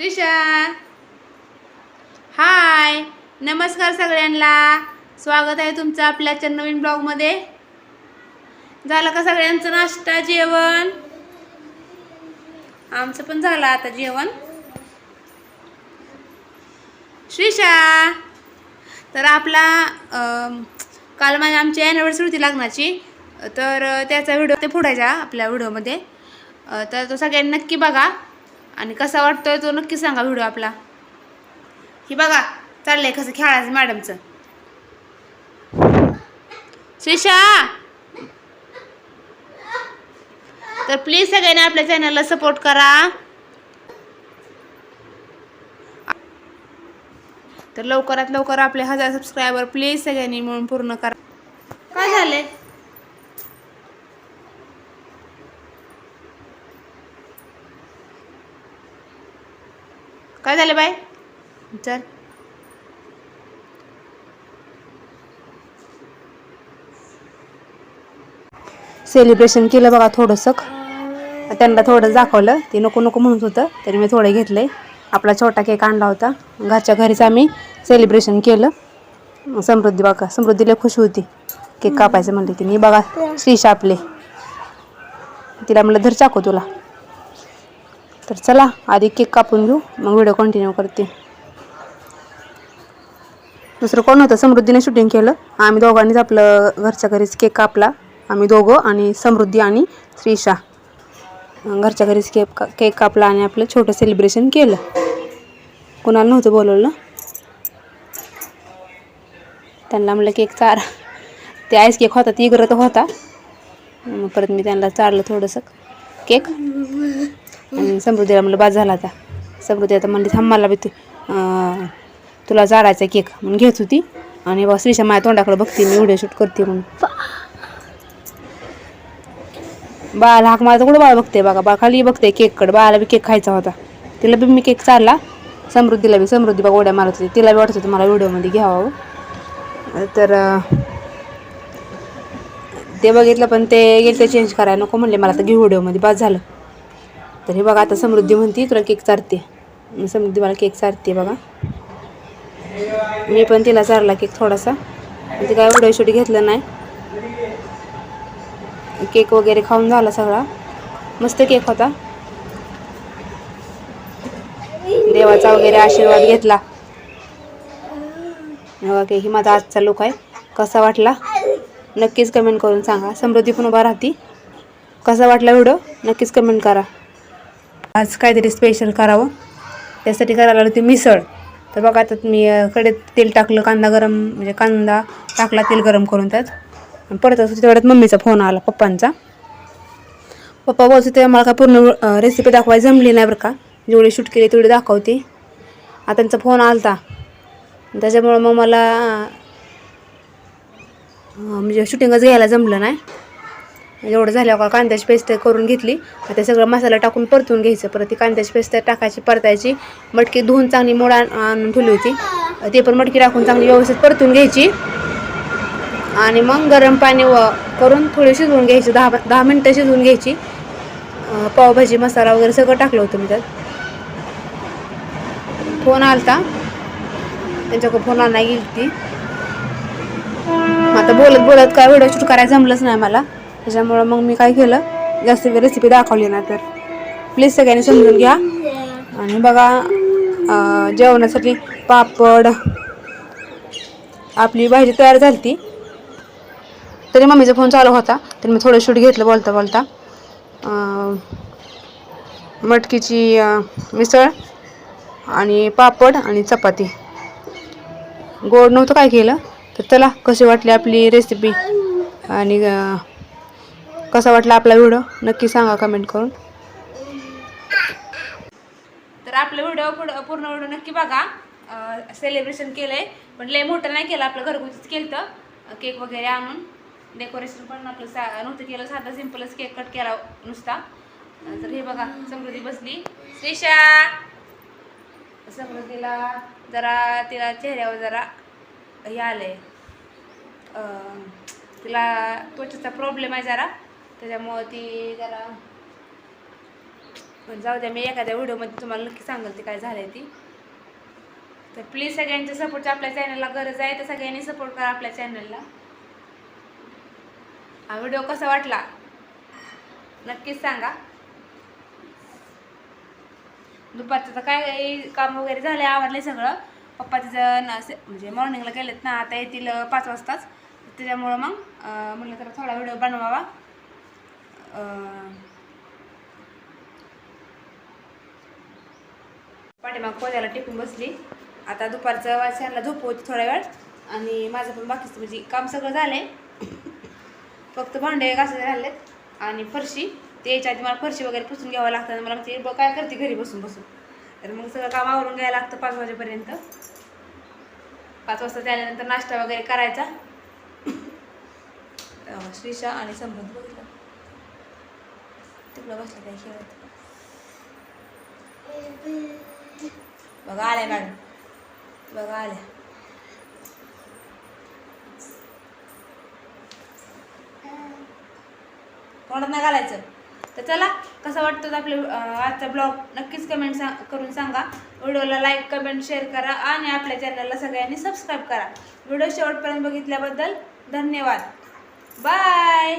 श्रीशा हाय. नमस्कार सगळ्यांना. स्वागत आहे तुमचं आपल्याच्या नवीन ब्लॉगमध्ये. झालं का सगळ्यांचं नाश्ता जेवण? आमचं पण झालं आता जेवण. श्रीशा तर आपला काल माझ्या आमची ॲनिव्हर्सरी होती लग्नाची. तर त्याचा व्हिडिओ ते फोडायचा आपल्या व्हिडिओमध्ये तर तो सगळ्यांनी नक्की बघा. आणि कसा वाटतोय तो नक्की सांगा व्हिडिओ आपला. ही बघा चाललंय कसं खेळायचं मॅडमचं. श्रीषा तर प्लीज सगळ्यांनी आपल्या चॅनलला सपोर्ट करा. तर लवकरात लवकर आपले हजार सबस्क्रायबर प्लीज सगळ्यांनी मिळून पूर्ण करा काय झालंय काय झालं बाय चल सेलिब्रेशन केलं बघा थोडंसं. त्यांना थोडं दाखवलं. ते नको नको म्हणत होतं. तरी मी थोडं घेतलंय. आपला छोटा केक आणला होता. घरच्या घरीच आम्ही सेलिब्रेशन केलं. समृद्धी बघा. समृद्धीला खुश होती. केक कापायचं म्हणले तिने. बघा श्री आपले. तिला म्हणलं धर चाको तुला. तर चला आधी केक कापून घेऊ मग व्हिडिओ कंटिन्यू करते. दुसरं कोण होतं? समृद्धीने शूटिंग केलं. आम्ही दोघांनीच आपलं घरच्या घरीच केक कापला. आम्ही दोघं आणि समृद्धी आणि श्रीशा घरच्या घरीच केक का केक कापला आणि आपलं छोटं सेलिब्रेशन केलं. कोणाला नव्हतं बोलवलं. त्यांना म्हटलं केक चार. ते आईस केक होता ती इग्रत होता. मग परत मी त्यांना चारलं थोडंसं. केक? समृद्धीला म्हणलं बाद झाला आता. समृद्धी आता म्हणली थांब मला बी तू तुला जाडायचा केक म्हणून घेत होती. आणि बा श्रीशा माझ्या तोंडाकडे बघते मी व्हिडिओ शूट करते म्हणून. बाळाला हाक माझा कुठं बाळ बघते बघा? बाळ खाली बघते केककडे बाळाला बी केक खायचा होता. तिला बी मी केक चालला समृद्धीला बी समृद्धी बघा ओढ्या मारत होती. तिला बी वाटत होतं मला व्हिडिओमध्ये घ्यावं तर ते बघितलं पण ते गेलं ते चेंज करायला नको म्हणले. मला आता घेऊ व्हिडिओमध्ये बाद झालं. तर हे बघा आता समृद्धी म्हणते तुला केक चारते. समृद्धी मला केक चारते बघा. मी पण तिला चारला केक थोडासा. ते काय व्हिडिओ घेतलं नाही. केक वगैरे खाऊन झाला सगळा. मस्त केक होता. देवाचा वगैरे आशीर्वाद घेतला. ओके ही माझा आजचा लुक आहे. कसा वाटला? नक्कीच कमेंट करून सांगा. समृद्धी पण उभा राहती. कसा वाटला व्हिडिओ नक्कीच कमेंट करा. आज काहीतरी स्पेशल करावं. त्यासाठी करायला लागलं मिसळ. तर बघा त्यात मी कडेत तेल टाकलं कांदा गरम म्हणजे कांदा टाकला तेल गरम करून त्यात. परत असं तेवढ्यात मम्मीचा फोन आला पप्पांचा. पप्पा बोलत होते मला काय पूर्ण रेसिपी दाखवायला जमली नाही बरं का? जेवढी शूट केली तेवढी दाखवते. आता त्यांचा फोन आलता. त्याच्यामुळं मग मला म्हणजे शूटिंगच घ्यायला जमलं नाही. म्हणजे एवढं झाल्यावर का कांद्याची पेस्ट करून घेतली. ते सगळं मसाला टाकून परतून घ्यायचं. परत ती कांद्याची पेस्ट टाकायची परतायची. मटकी धुवून चांगली मोड आणून ठेवली होती. ते पण मटकी टाकून चांगली व्यवस्थित परतून घ्यायची. आणि मग गरम पाणी व करून थोडी शिजवून घ्यायची. दहा दहा मिनटं शिजवून घ्यायची. पावभाजी मसाला वगैरे सगळं टाकलं होतं मी त्यात. फोन आलता. त्यांच्याकडे फोन आणायला गेली ती आता बोलत बोलत काय व्हिडिओ शूट करायला जमलंच नाही मला. त्याच्यामुळं मग मी काय केलं जास्त रेसिपी दाखवली ना तर. प्लीज सगळ्यांनी समजून घ्या. आणि बघा जेवणासाठी पापड आपली भाजी तयार झाली ती तरी मम्मीचा फोन चालू होता. तर मी थोडं शूट घेतलं बोलता बोलता. मटकीची मिसळ आणि पापड आणि चपाती. गोड नव्हतं काय केलं तर चला कशी वाटली आपली रेसिपी आणि कसा वाटला आपला व्हिडिओ? नक्की सांगा कमेंट करून. तर आपला व्हिडिओ पुढं पूर्ण व्हिडिओ नक्की बघा. सेलिब्रेशन केलं आहे पण लय मोठं नाही केलं आपलं घरगुतीच केलं तर केक वगैरे आणून. डेकोरेशन पण आपलं सा नव्हतं केलं साधा सिम्पलच केक कट केला नुसता. तर हे बघा समृद्धी बसली. श्रीषा समृद्धीला जरा तिला चेहऱ्यावर जरा हे आलं आहे तिला त्वचेचा प्रॉब्लेम आहे जरा. त्याच्यामुळं ती जरा पण जाऊ द्या मी एखाद्या व्हिडिओमध्ये तुम्हाला नक्की सांगेल ते काय झालं ती. तर प्लीज सगळ्यांच्या सपोर्टची आपल्या चॅनलला गरज आहे तर सगळ्यांनी सपोर्ट करा आपल्या चॅनलला हा व्हिडिओ कसा वाटला? नक्कीच सांगा. दुपारचं तर काय काम वगैरे झाले आवडले सगळं. पप्पा तिचं म्हणजे मॉर्निंगला गेलेत ना आता येतील पाच वाजताच. त्याच्यामुळं मग म्हटलं म्हणलं तर थोडा व्हिडिओ बनवावा. पाठीमाग पोद्याला टिकून बसली. आता दुपारचं वाचनाला झोप होती थोडा वेळ. आणि माझं पण बाकीचं म्हणजे काम सगळं झालंय. फक्त भांडे घासायचे राहिलेत आणि फरशी. ते यायच्या आधी मला फरशी वगैरे पुसून घ्यावं लागतं. आणि मला ते काय करते घरी बसून बसून. तर मग सगळं काम आवरून घ्यायला लागतं पाच वाजेपर्यंत. पाच वाजता त्यानंतर नाश्ता वगैरे करायचा. श्रीशा आणि संबंध बघितला. तिकडं बसलं काय खेळत बघा आल्या मॅडम बघा आल्या. कोणात ना घालायचं. तर चला कसा वाटतो आपलं आजचा ब्लॉग नक्कीच कमेंट सा करून सांगा. व्हिडिओला लाईक कमेंट शेअर करा आणि आपल्या चॅनलला सगळ्यांनी सबस्क्राईब करा. व्हिडिओ शेवटपर्यंत बघितल्याबद्दल धन्यवाद. बाय